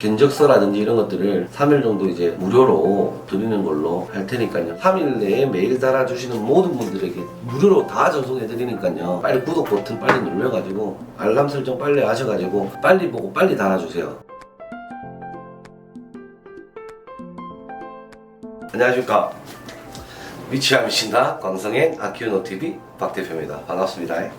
견적서라든지 이런 것들을 3일 정도 이제 무료로 드리는 걸로 할 테니까요. 3일 내에 메일 달아주시는 모든 분들에게 무료로 다 전송해 드리니까요. 빨리 구독 버튼 빨리 눌러가지고 알람 설정 빨리 하셔가지고 빨리 보고 빨리 달아주세요. 안녕하십니까. 위치함 신다 광성행 아키우노 TV 박 대표입니다. 반갑습니다.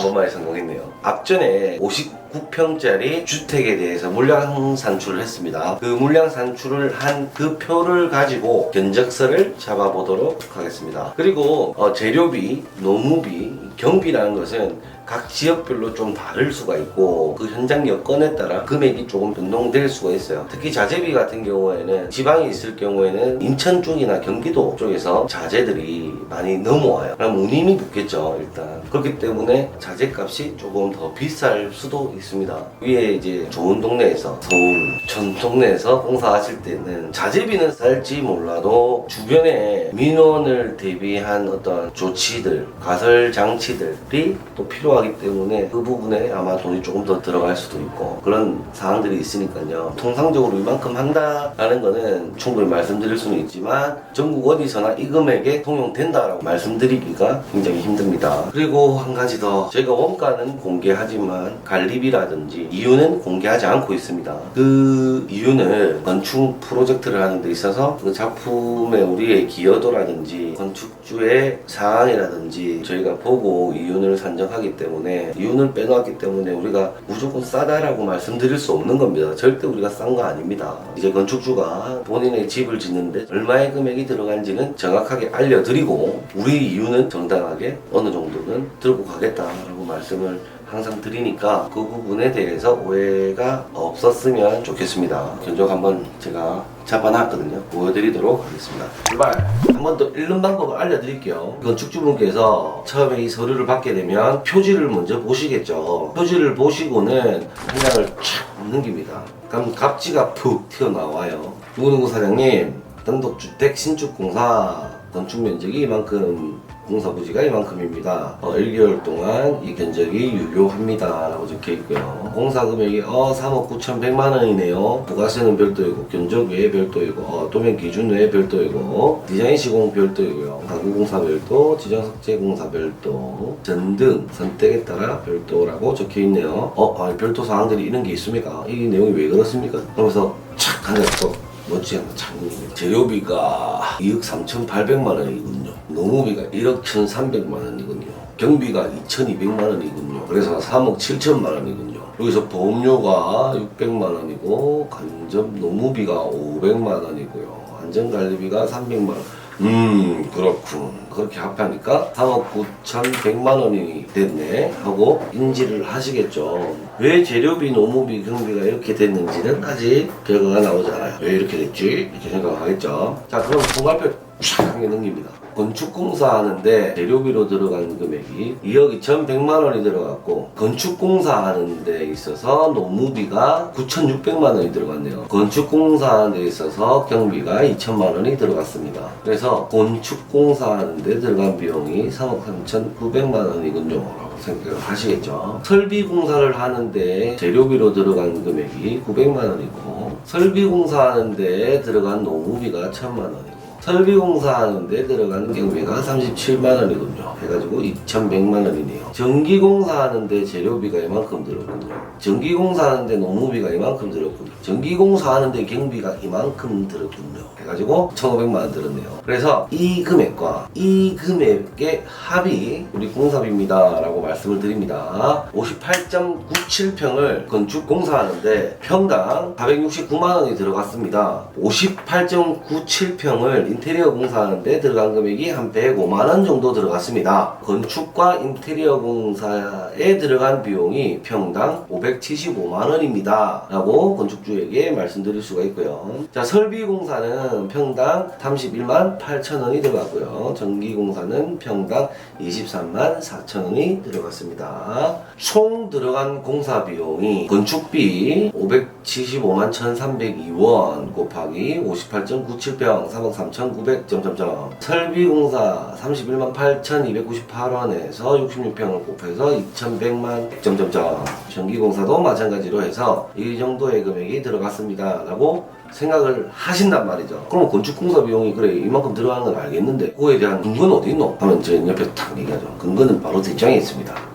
한 번만에 성공했네요. 앞전에 59평짜리 주택에 대해서 물량 산출을 했습니다. 그 물량 산출을 한 그 표를 가지고 견적서를 잡아보도록 하겠습니다. 그리고 어, 재료비, 노무비, 경비라는 것은 각 지역별로 좀 다를 수가 있고 그 현장 여건에 따라 금액이 조금 변동될 수가 있어요. 특히 자재비 같은 경우에는 지방에 있을 경우에는 인천 쪽이나 경기도 쪽에서 자재들이 많이 넘어와요. 그럼 운임이 붙겠죠, 일단. 그렇기 때문에 자재값이 조금 더 비쌀 수도 있습니다. 위에 이제 좋은 동네에서 서울, 전 동네에서 공사하실 때는 자재비는 쌀지 몰라도 주변에 민원을 대비한 어떤 조치들, 가설 장치들이 또 필요 하기 때문에 그 부분에 아마 돈이 조금 더 들어갈 수도 있고 그런 사항들이 있으니까요. 통상적으로 이만큼 한다라는 거는 충분히 말씀드릴 수는 있지만 전국 어디서나 이 금액에 통용된다라고 말씀드리기가 굉장히 힘듭니다. 그리고 한 가지 더 저희가 원가는 공개하지만 관리비라든지 이유는 공개하지 않고 있습니다. 그 이유는 건축 프로젝트를 하는 데 있어서 그 작품의 우리의 기여도라든지 건축주의 사항이라든지 저희가 보고 이윤을 산정하기 때문에 이윤을 빼놓았기 때문에 우리가 무조건 싸다라고 말씀드릴 수 없는 겁니다. 절대 우리가 싼 거 아닙니다. 이제 건축주가 본인의 집을 짓는데 얼마의 금액이 들어간지는 정확하게 알려드리고 우리 이유는 정당하게 어느 정도는 들고 가겠다라고 말씀을 항상 드리니까 그 부분에 대해서 오해가 없었으면 좋겠습니다. 견적 한번 제가 잡아놨거든요. 보여드리도록 하겠습니다. 출발! 한 번 더 읽는 방법을 알려드릴게요. 건축주분께서 처음에 이 서류를 받게 되면 표지를 먼저 보시겠죠. 표지를 보시고는 한 장을 촥 넘깁니다. 그럼 갑지가 푹 튀어나와요. 누구누구 사장님, 단독주택 신축공사 건축 면적이 이만큼 공사 부지가 이만큼입니다. 어, 1개월 동안 이 견적이 유효합니다. 라고 적혀 있고요. 공사 금액이 어 3억 9,100만 원이네요. 부가세는 별도이고 견적 외에 별도이고 어, 도면 기준 외에 별도이고 디자인 시공 별도이고요. 가구 공사 별도, 지정 석재 공사 별도, 전등 선택에 따라 별도라고 적혀 있네요. 어, 아, 별도 사항들이 이런 게 있습니까? 이 내용이 왜 그렇습니까? 그러면서 착또 멋지 않은 장면입니다. 재료비가 2억 3,800만 원이군요. 농무비가 1억 1,300만 원이군요. 경비가 2,200만 원이군요. 그래서 3억 7천만 원이군요. 여기서 보험료가 600만 원이고 간접 노무비가 500만 원이고요. 안전관리비가 300만 원. 음 그렇군. 그렇게 합하니까 3억 9,100만 원이 됐네 하고 인지를 하시겠죠. 왜 재료비, 노무비, 경비가 이렇게 됐는지는 아직 결과가 나오지 않아요. 왜 이렇게 됐지? 이렇게 생각하겠죠. 자 그럼 통괄표 촥 하게 넘깁니다. 건축공사 하는데 재료비로 들어간 금액이 2억 2,100만 원이 들어갔고 건축공사 하는 데 있어서 노무비가 9,600만 원이 들어갔네요. 건축공사 하는 데 있어서 경비가 2천만 원이 들어갔습니다. 그래서 건축공사 하는 데 들어간 비용이 3억 3,900만 원이군요. 생각을 하시겠죠. 설비 공사를 하는데 재료비로 들어간 금액이 900만 원이고 설비 공사하는데 들어간 노무비가 1000만 원이고 설비 공사하는데 들어간 경비가 37만 원이군요. 해가지고 2,100만 원이네요. 전기 공사하는데 재료비가 이만큼 들었군요. 전기 공사하는데 노무비가 이만큼 들었군요. 전기 공사하는데 경비가 이만큼 들었군요. 해가지고 1,500만 원 들었네요. 그래서 이 금액과 이 금액의 합이 우리 공사비입니다 라고 말씀을 드립니다. 58.97평을 건축 공사하는데 평당 469만 원이 들어갔습니다. 58.97평을 인테리어 공사하는데 들어간 금액이 한 105만 원 정도 들어갔습니다. 건축과 인테리어 공사에 들어간 비용이 평당 575만 원입니다. 라고 건축주에게 말씀드릴 수가 있고요. 자, 설비 공사는 평당 31만 8천 원이 들어갔고요. 전기 공사는 평당 23만 4천 원이 들어갔습니다. 총 들어간 공사 비용이 건축비 575만 1,302원 곱하기 58.97평 3억 3천 3,900 점점점 설비 공사 31만 8,298원에서 66평을 곱해서 2,100만 점점점 전기 공사도 마찬가지로 해서 이 정도의 금액이 들어갔습니다 라고 생각을 하신단 말이죠. 그럼 건축공사 비용이 그래 이만큼 들어가는 건 알겠는데 그거에 대한 근거는 어디 있노? 하면 저 옆에 탁 얘기하죠. 근거는 바로 대장에 있습니다. 팍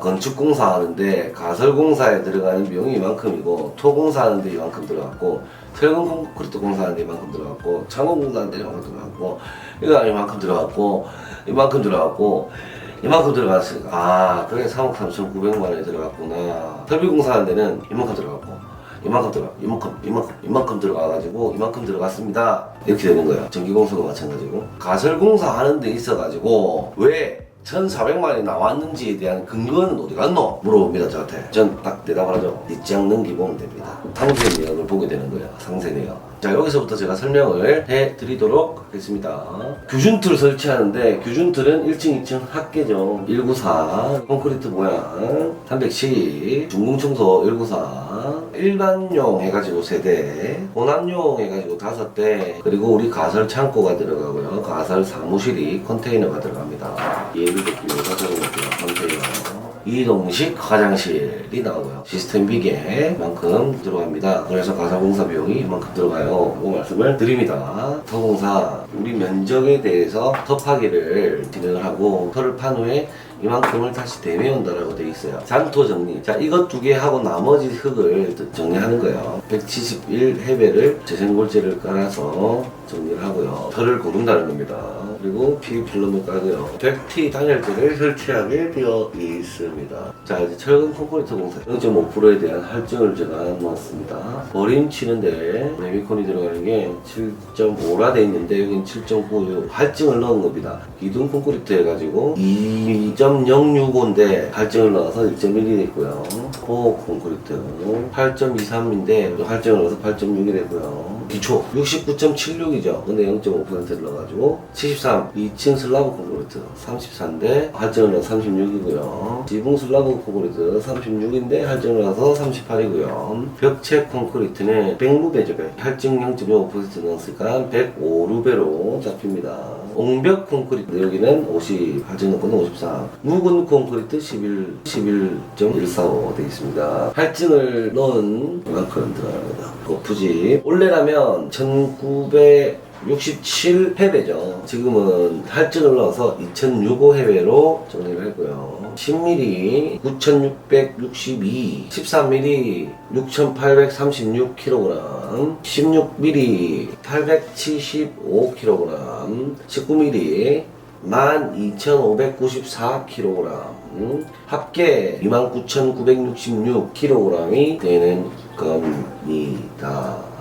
건축공사 하는데 가설공사에 들어가는 비용이 이만큼이고 토공사 하는데 이만큼 들어갔고 철근 콘크리트 공사 하는데 이만큼 들어갔고 창호공사 하는데 이만큼 들어갔고 이거 이만큼 들어갔고 이만큼 들어갔고 이만큼 들어갔으니까 아 그래 3억 3,900만 원이 들어갔구나. 설비공사 하는 데는 이만큼 들어갔고 이만큼 들어가 이만큼 이만큼 이만큼 들어가가지고 이만큼 들어갔습니다. 이렇게 되는 거예요. 전기공사도 마찬가지고. 가설공사 하는 데 있어가지고 왜 1,400만 원이 나왔는지에 대한 근거는 어디 갔노? 물어봅니다 저한테. 전 딱 대답을 하죠. 뒷장 넘기보면 됩니다. 상세 내역을 보게 되는 거예요. 상세 내역. 자 여기서부터 제가 설명을 해드리도록 하겠습니다. 규준틀 설치하는데 규준틀은 1층 2층 합계정. 194 콘크리트 모양. 310 중공청소 194 일반용 해가지고 세대 혼합용 해가지고 다섯 대 그리고 우리 가설 창고가 들어가고요 가설 사무실이 컨테이너가 들어갑니다 예를 들기로 적어볼게요 컨테이너 이동식 화장실이 나오고요. 시스템 비계만큼 들어갑니다. 그래서 가사공사 비용이 이만큼 들어가요. 이 말씀을 드립니다. 터공사 우리 면적에 대해서 터 파기를 진행을 하고 터를 판 후에 이만큼을 다시 대매운다라고 되어 있어요. 잔토 정리. 자, 이것 두 개 하고 나머지 흙을 정리하는 거예요. 171 해배를 재생골재를 깔아서 정리를 하고요. 털을 고른다는 겁니다. 그리고 깔고요. 100T 단열재를 설치하게 되어 있습니다. 자, 이제 철근 콘크리트 공사 0.5%에 대한 할증을 제가 넣었습니다. 버림 치는데 레미콘이 들어가는 게 7.5라 돼 있는데 여기는 7.9 할증을 넣은 겁니다. 기둥 콘크리트 해가지고 2.065인데 할증을 넣어서 1.1이 됐고요. 코 콘크리트 8.23인데 할증을 넣어서 8.6이 됐고요. 기초 69.76이죠. 근데 0.5%를 넣어가지고 73 2층 슬라브 콘크리트 34인데 할증을 넣어서 36이고요. 지붕 슬라브 콘크리트 36인데 할증을 넣어서 38이고요. 벽체 콘크리트는 100루베죠. 100. 할증 0.5% 넣었으니까 105루베로 잡힙니다. 옹벽 콘크리트 여기는 50, 할증 넣고는 54. 묵은 콘크리트 11, 11.145 되어 있습니다. 할증을 넣은 이만큼 들어갑니다. 거푸집 올해라면 1900 67 해배죠. 지금은 할증을 넣어서 2006호 해배로 정리를 했고요. 10mm 9662, 13mm 6836kg, 16mm 875kg, 19mm 12,594kg, 합계 29,966kg이 되는 겁니다.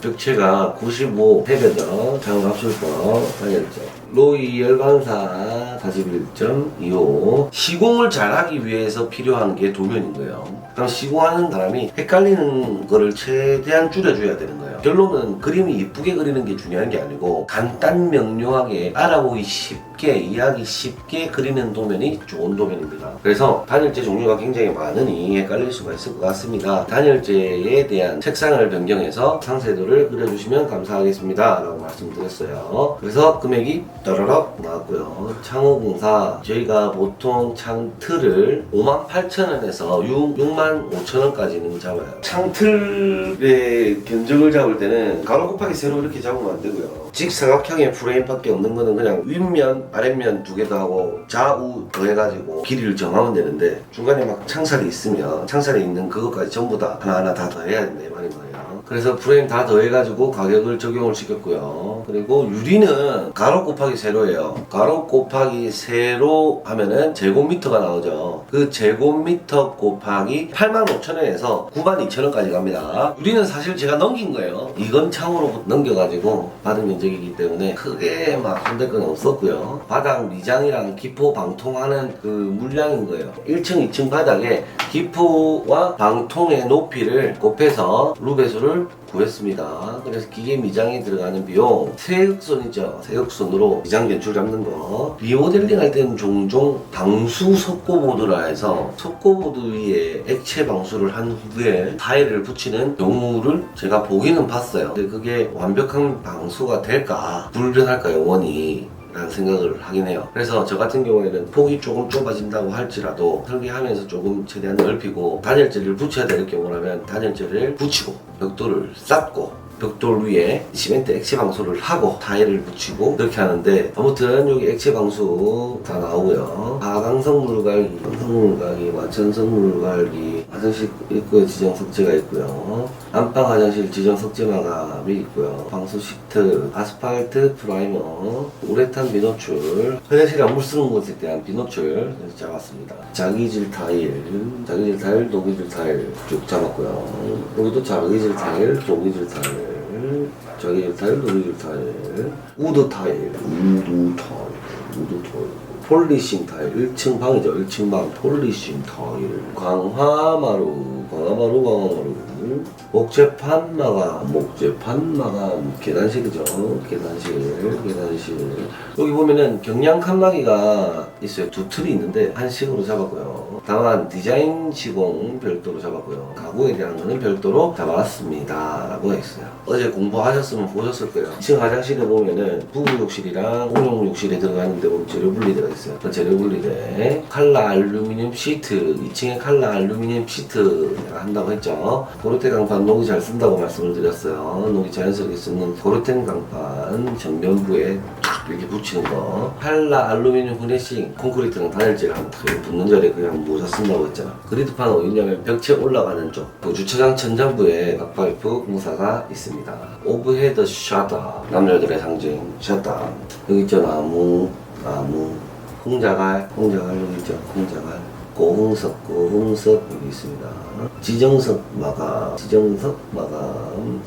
벽체가 95 해배죠. 장갑술법 단열죠. 로이 열반사 41.25 시공을 잘하기 위해서 필요한 게 도면인 거예요. 그럼 시공하는 사람이 헷갈리는 거를 최대한 줄여줘야 되는 거예요. 결론은 그림이 이쁘게 그리는 게 중요한 게 아니고 간단 명료하게 알아보기 쉽 게 이해하기 쉽게 그리는 도면이 좋은 도면입니다. 그래서 단열재 종류가 굉장히 많으니 헷갈릴 수가 있을 것 같습니다. 단열재에 대한 색상을 변경해서 상세도를 그려주시면 감사하겠습니다. 라고 말씀드렸어요. 그래서 금액이 따라락 나왔고요. 창호공사 저희가 보통 창틀을 58,000원에서 6, 65,000원까지는 잡아요. 창틀의 견적을 잡을 때는 가로 곱하기 세로 이렇게 잡으면 안 되고요. 직사각형의 프레임밖에 없는 거는 그냥 윗면, 아랫면 두개더 하고 좌우 더해가지고 길이를 정하면 되는데 중간에 막 창살이 있으면 창살이 있는 그것까지 전부 다 하나하나 다 더해야 된다 이 말인 거예요. 그래서 프레임 다 더해가지고 가격을 적용을 시켰고요. 그리고 유리는 가로 곱하기 세로예요. 가로 곱하기 세로 하면은 제곱미터가 나오죠. 그 제곱미터 곱하기 85,000원에서 92,000원까지 갑니다. 유리는 사실 제가 넘긴 거예요. 이건 창으로 넘겨가지고 받은 면적이기 때문에 크게 막 손댈 건 없었고요. 바닥 미장이랑 기포 방통하는 그 물량인 거예요. 1층, 2층 바닥에 기포와 방통의 높이를 곱해서 루베수를 비용을 구했습니다. 그래서 기계 미장에 들어가는 비용, 세흑선이죠. 세흑선으로 미장 견출 잡는 거. 리모델링 할 때는 종종 방수 석고보드라 해서 석고보드 위에 액체 방수를 한 후에 타일을 붙이는 경우를 제가 보기는 봤어요. 근데 그게 완벽한 방수가 될까? 불변할까 영원히? 라는 생각을 하긴 해요. 그래서 저 같은 경우에는 폭이 조금 좁아진다고 할지라도 설계하면서 조금 최대한 넓히고 단열재를 붙여야 될 경우라면 단열재를 붙이고 벽돌을 쌓고 벽돌 위에 시멘트 액체 방수를 하고 타일을 붙이고 그렇게 하는데 아무튼 여기 액체 방수 다 나오고요. 하강성 물갈기, 강성 물갈기, 완천성 물갈기, 화장실 입구에 지정 석재가 있고요. 안방 화장실 지정 석재 마감이 있고요. 방수 시트, 아스팔트 프라이머, 우레탄 비노출, 화장실에 물 쓰는 곳에 대한 비노출 잡았습니다. 자기질 타일, 자기질 타일, 녹이질 타일 쭉 잡았고요. 여기도 자기질 타일, 녹이질 타일, 자기질 타일, 녹이질 타일, 우드 타일, 우드 타일, 우드 타일. 폴리싱 타일 1층 방이죠. 1층 방 폴리싱 타일 광화마루 광화마루 광화마루 목재 판 마감 목재 판 마감 계단실이죠? 계단실 계단실. 여기 보면은 경량 칸막이가 있어요. 두 틀이 있는데 한식으로 잡았고요. 다만 디자인 시공 별도로 잡았고요. 가구에 대한 거는 별도로 잡았습니다 라고 했어요. 어제 공부하셨으면 보셨을 거예요. 2층 화장실에 보면은 부부 욕실이랑 공용 욕실에 들어가는데 보면 재료 분리대가 있어요. 그 재료 분리대 칼라 알루미늄 시트 2층에 칼라 알루미늄 시트 한다고 했죠 고르테 강판 녹이 잘 쓴다고 말씀을 드렸어요. 녹이 자연스럽게 쓰는 고르텐 강판 전면부에 쫙 이렇게 붙이는 거. 칼라 알루미늄 후레싱 콘크리트랑 단열재를 한탁 붙는 자리에 그냥 모자 쓴다고 했잖아. 그리드판 어디냐면 벽체 올라가는 쪽 그 주차장 천장부에 각파이프 공사가 있습니다. 오브헤드 샤다. 남자들의 상징 샤다. 여기 있죠 나무. 나무. 홍자갈. 홍자갈 여기 있죠. 홍자갈. 고흥석 고흥석 여기 있습니다 지정석 마감 지정석 마감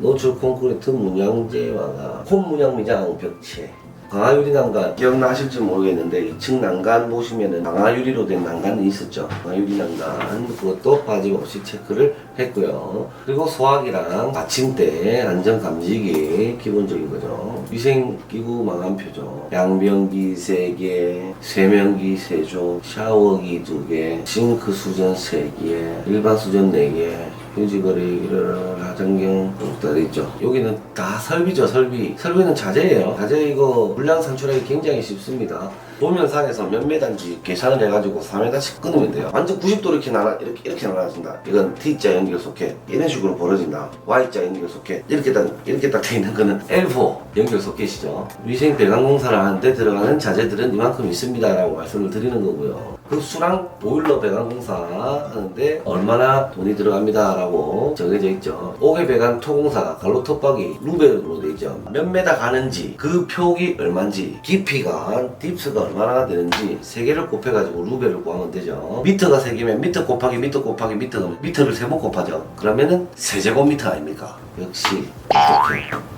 노출 콘크리트 문양제 마감. 콘 문양 미장 벽체 강화유리 난간 기억나실지 모르겠는데 2층 난간 보시면은 강화유리로 된 난간이 있었죠. 강화유리 난간 그것도 빠짐 없이 체크를 했고요. 그리고 소화기랑 받침대 안전 감지기 기본적인 거죠. 위생기구 마감표죠 양변기 3개 세면기 3종 샤워기 2개 싱크 수전 3개 일반 수전 4개. 휴지거리, 일어 날 하장경 다 있죠. 여기는 다 설비죠, 설비. 설비는 자재예요. 자재 이거 물량 산출하기 굉장히 쉽습니다. 도면상에서 몇 메다인지 계산을 해가지고 4m씩 끊으면 돼요. 완전 90도 이렇게 나눠, 이렇게, 이렇게 나눠진다. 이건 T자 연결 소켓. 이런 식으로 벌어진다. Y자 연결 소켓. 이렇게 딱, 이렇게 딱 돼 있는 거는 L4 연결 소켓이죠. 위생 배관 공사를 하는데 들어가는 자재들은 이만큼 있습니다. 라고 말씀을 드리는 거고요. 그 수랑 보일러 배관 공사 하는데 얼마나 돈이 들어갑니다. 라고 정해져 있죠. 옥외 배관 토공사, 갈로 톱박이, 루베로 돼 있죠. 몇 메다 가는지, 그 표기 얼마인지, 깊이가, 딥스가 얼마나 되는지 세 개를 곱해가지고 루베를 구하면 되죠. 미터가 세 개면 미터 곱하기 미터 곱하기 미터가 미터를 세 번 곱하죠. 그러면은 세제곱미터 아닙니까? 역시.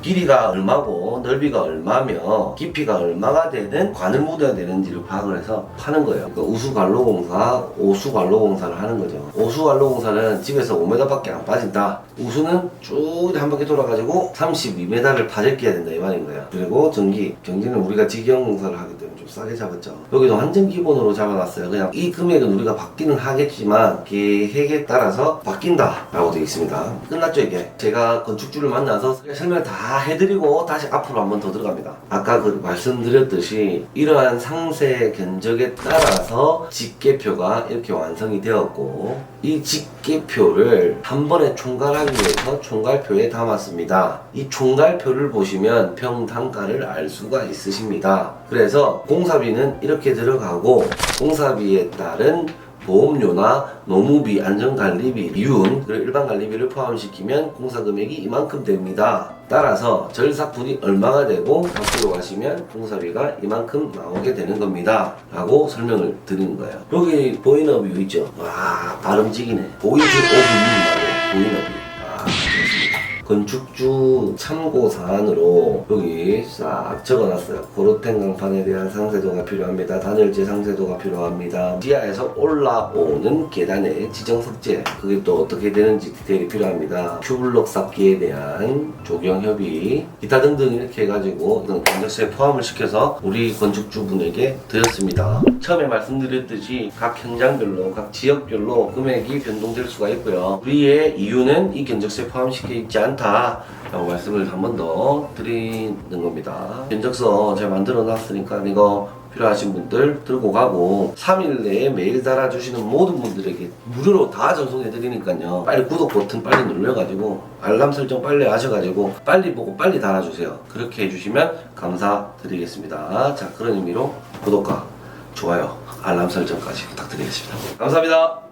길이가 얼마고 넓이가 얼마며 깊이가 얼마가 되는 관을 묻어야 되는지를 파악을 해서 파는 거예요. 그러니까 우수관로공사, 오수관로공사를 하는 거죠. 오수관로공사는 집에서 5m밖에 안 빠진다. 우수는 쭉 한 바퀴 돌아가지고 32m를 파질 끼야 된다 이 말인 거예요. 그리고 전기, 전기는 우리가 직영공사를 하기 때문에 좀 싸게 잡았죠. 여기도 완전 기본으로 잡아놨어요. 그냥 이 금액은 우리가 받기는 하겠지만 계획에 따라서 바뀐다라고 되어 있습니다. 끝났죠 이게. 제가 건축주를 만나서 설명 다 해드리고 다시 앞으로 한 번 더 들어갑니다. 아까 그 말씀드렸듯이 이러한 상세 견적에 따라서 집계표가 이렇게 완성이 되었고 이 집계표를 한 번에 총괄하기 위해서 총괄표에 담았습니다. 이 총괄표를 보시면 평단가를 알 수가 있으십니다. 그래서 공사비는 이렇게 들어가고 공사비에 따른 보험료나 노무비, 안전관리비, 미운, 그리고 일반 관리비를 포함시키면 공사 금액이 이만큼 됩니다. 따라서 절삭분이 얼마가 되고 밖으로 가시면 공사비가 이만큼 나오게 되는 겁니다. 라고 설명을 드리는 거예요. 여기 보이너 뷰 있죠? 와, 발음직이네. 보이즈 오브 유 말고 보이너 뷰. 건축주 참고 사안으로 여기 싹 적어놨어요. 고로텐 강판에 대한 상세도가 필요합니다. 단열재 상세도가 필요합니다. 지하에서 올라오는 계단의 지정 석재 그게 또 어떻게 되는지 디테일이 필요합니다. 큐블럭 쌓기에 대한 조경 협의 기타 등등 이렇게 해가지고 이런 견적서에 포함을 시켜서 우리 건축주분에게 드렸습니다. 처음에 말씀드렸듯이 각 현장별로 각 지역별로 금액이 변동될 수가 있고요. 우리의 이유는 이 견적서에 포함시켜 있지 않다. 라고 말씀을 한 번 더 드리는 겁니다. 견적서 제가 만들어 놨으니까 이거 필요하신 분들 들고 가고 3일 내에 메일 달아주시는 모든 분들에게 무료로 다 전송해 드리니까요. 빨리 구독 버튼 빨리 눌러가지고 알람 설정 빨리 하셔가지고 빨리 보고 빨리 달아주세요. 그렇게 해주시면 감사드리겠습니다. 자 그런 의미로 구독과 좋아요, 알람 설정까지 부탁드리겠습니다. 감사합니다.